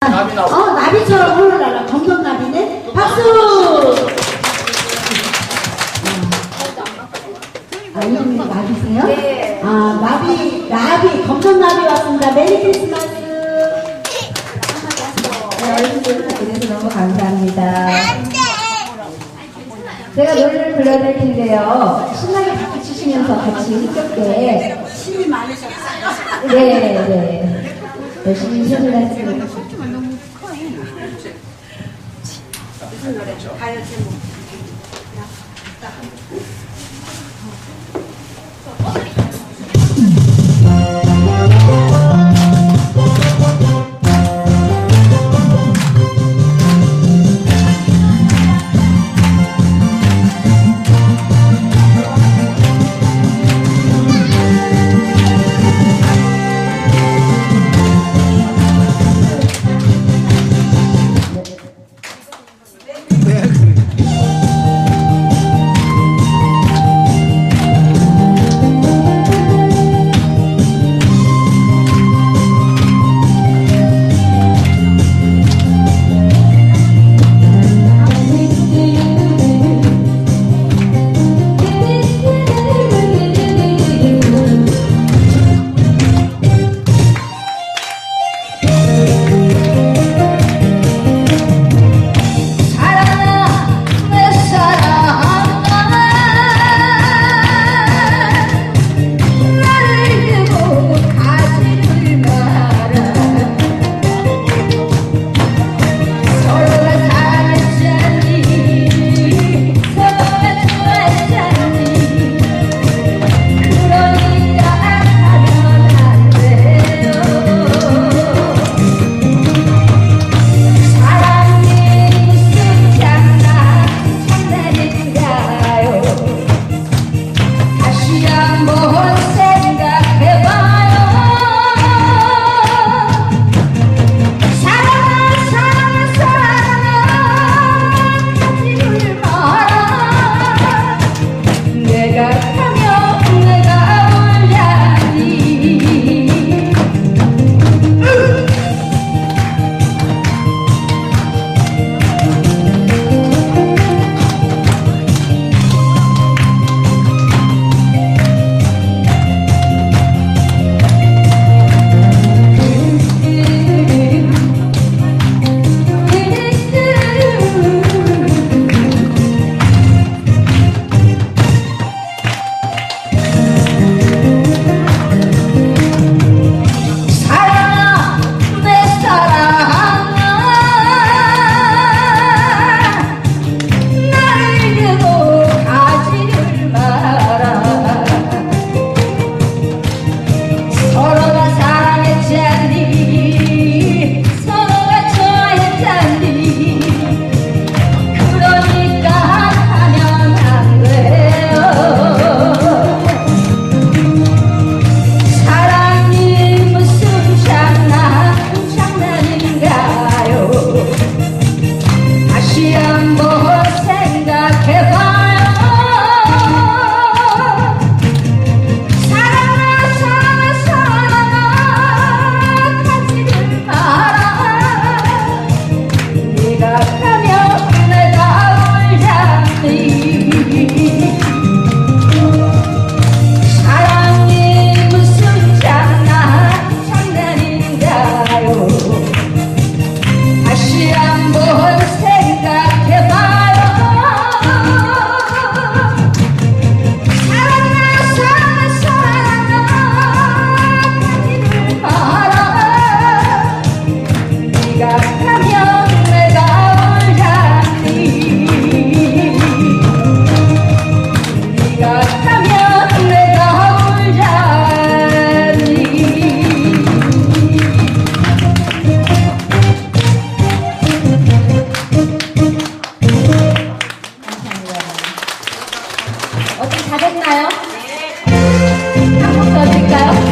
나비. 어, 나비처럼 흘러나라. 검정 나비네. 박수! 아, 이름이 나비세요? 네. 아, 나비, 나비, 검정 나비 왔습니다. 메리 크리스마스. 네, 어르신들 그래서 너무 감사합니다. 제가 노래를 불러드릴 텐데요. 신나게 박수 치시면서 같이 힘겹게. 힘이 많으셨어요. 네, 네. 열심히 힘을 내주세요. 가요 제목. 다 괜찮아요? 네. 한번더 드릴까요?